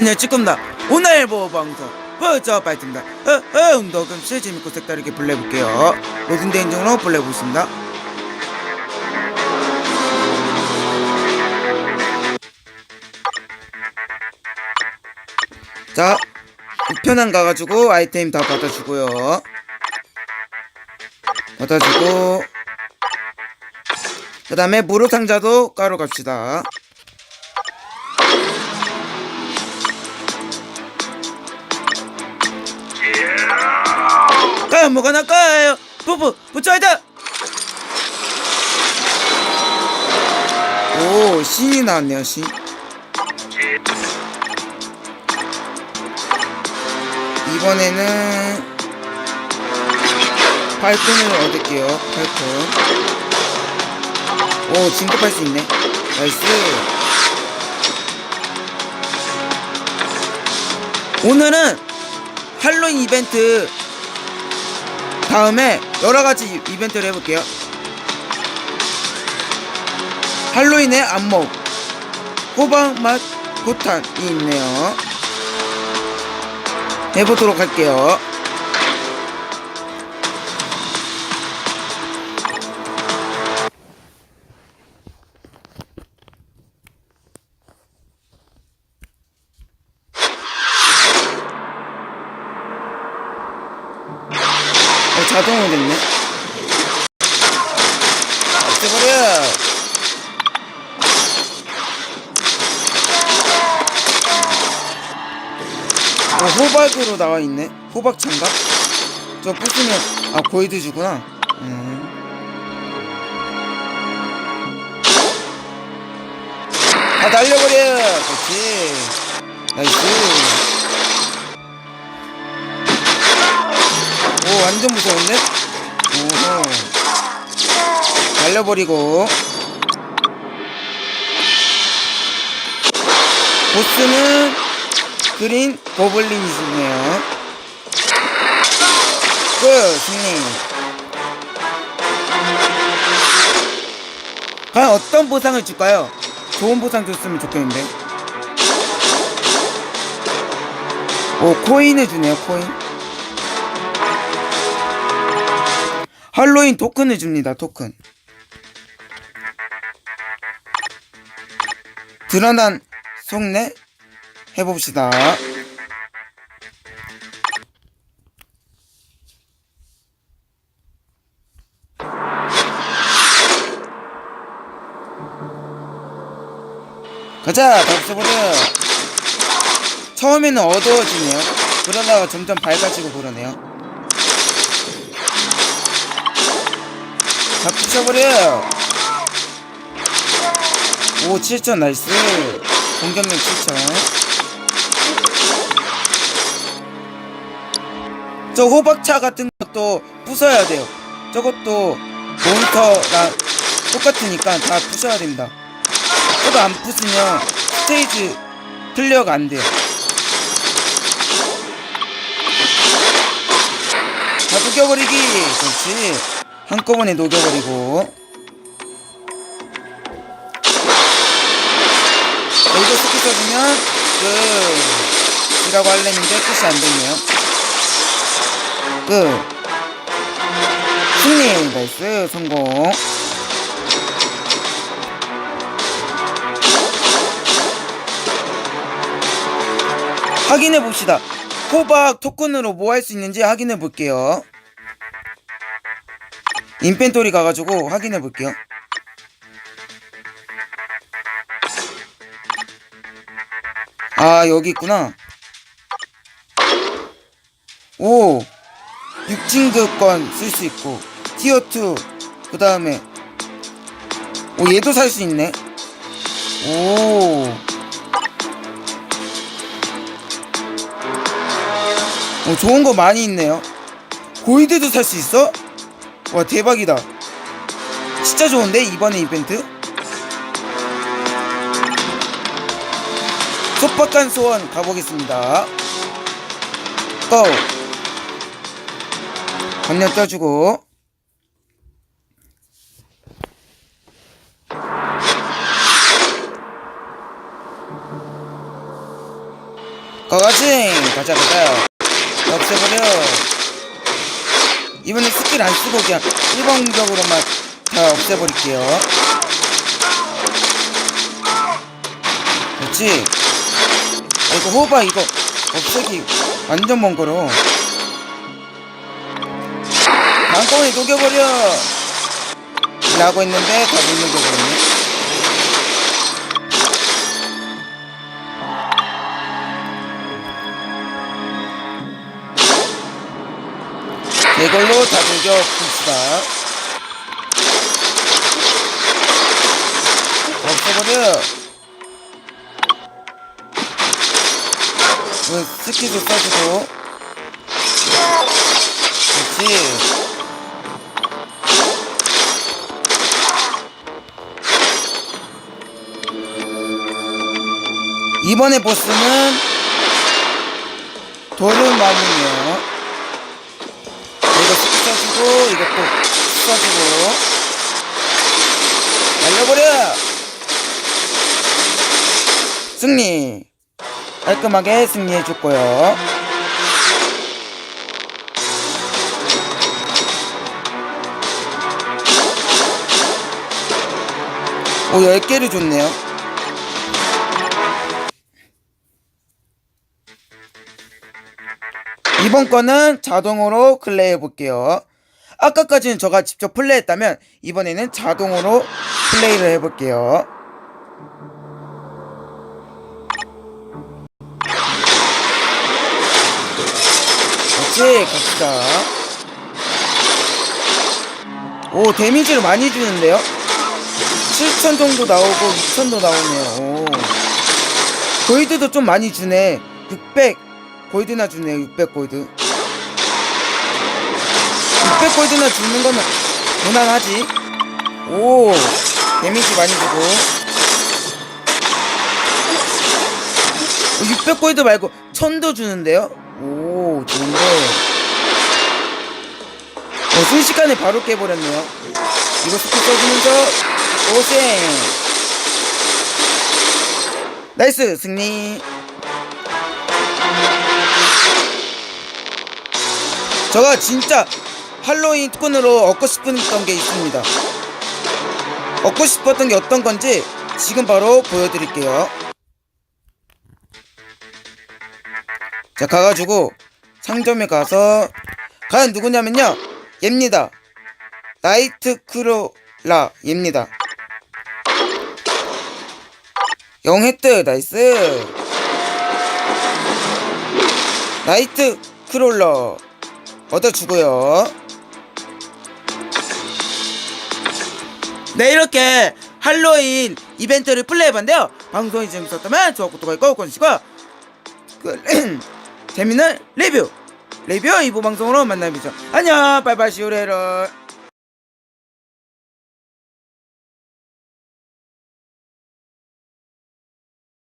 안녕 찌끔다. 오늘 모방송 버저 파이팅다. 어, 어, 운동금씩 재밌고 색다르게 플레이해볼게요. 로딩된 인증으로 플레이해보겠습니다. 자 우편함 가가지고 아이템 다 받아주고요. 받아주고 그 다음에 무료 상자도 까러 갑시다 뭐가 나까요? 부부 부처이다! 오 신이 나왔네요 신. 이번에는 팔콘을 얻을게요 팔콘. 오 진급할 수 있네. 나이스. 오늘은 할로윈 이벤트 다음에 여러가지 이- 이벤트를 해볼게요. 할로윈의 안목 호박맛 보탄이 있네요. 해보도록 할게요 자동으로 됐네 없애버려 어, 호박으로 나와 있네. 호박 장갑? 저 부수면 아 고이드 주구나. 음. 다 날려버려. 그렇지. 나이스. 완전 무서운데? 오호. 날려버리고. 보스는 그린 고블린이시네요. 끝! 승리. 과연 어떤 보상을 줄까요? 좋은 보상 줬으면 좋겠는데. 오, 코인을 주네요, 코인. 할로윈 토큰을 줍니다, 토큰. 드러난 속내 해봅시다. 가자, 다 없애버려. 처음에는 어두워지네요. 그러다가 점점 밝아지고 그러네요. 다 부셔버려. 오, 7천 나이스. 공격력 7천. 저 호박차 같은 것도 부숴야 돼요. 저것도 몬스터랑 똑같으니까 다 부셔야 됩니다. 저도 안 부수면 스테이지 클리어가 안 돼요. 다 녹여버리기! 그렇지. 한꺼번에 녹여버리고. 여기서 스킬 써주면 끝! 이라고 하려는데 끝이 안 됐네요. 끝. 승리! 나이스! 성공. 확인해 봅시다. 호박 토큰으로 뭐 할 수 있는지 확인해 볼게요. 인펜토리 가가지고 확인해 볼게요. 아, 여기 있구나. 오! 6진급권 쓸수 있고, 티어2, 그 다음에, 오, 얘도 살 수 있네. 오. 어, 좋은 거 많이 있네요. 골드도 살 수 있어? 와, 대박이다. 진짜 좋은데, 이번에 이벤트? 속박한 소원 가보겠습니다. 고! 건너 떠주고. 거가징 가자 가자 없애버려 이번엔 스킬 안 쓰고 그냥 일방적으로만 다 없애버릴게요. 그렇지? 아 이거 호바 이거 없애기 완전 먼 거로 한꺼번에 녹여버려. 라고 했는데 다못 녹여버렸네 이걸로 다 녹여 봅시다. 없애버려. 이거 스키도 써주고. 그렇지. 이번에 보스는 도르마문이에요 써주고 이것도 써주고. 날려버려! 승리! 깔끔하게 승리해줬고요. 오 10개를 줬네요 이번 거는 자동으로 플레이해 볼게요. 아까까지는 저가 직접 플레이했다면 이번에는 자동으로 플레이를 해볼게요. 그렇지 갑시다. 오 데미지를 많이 주는데요? 7천 정도 나오고 2천도 나오네요. 오. 골드도 좀 많이 주네. 600 골드나 주네 600 골드. 600 골드나 주는 거는 무난하지. 오 데미지 많이 주고. 600 골드 말고 1000도 주는데요? 오 좋은데. 어, 순식간에 바로 깨버렸네요. 이거 스킬 써주면서 오생 나이스 승리 제가 진짜 할로윈 특권으로 얻고 싶었던 게 있습니다. 얻고 싶었던 게 어떤 건지 지금 바로 보여드릴게요. 자, 가가지고 상점에 가서 과연 누구냐면요. 얘입니다. 나이트 크로라 얘입니다. 영헤트 나이스 나이트 크롤러 얻어주고요. 네 이렇게 할로윈 이벤트를 플레이해봤는데요. 방송이 재밌었다면 좋아요 구독을 꼭 꺼주시고 그, 재밌는 리뷰 리뷰 2부 방송으로 만나뵙죠. 안녕 빠이빠이 시우레를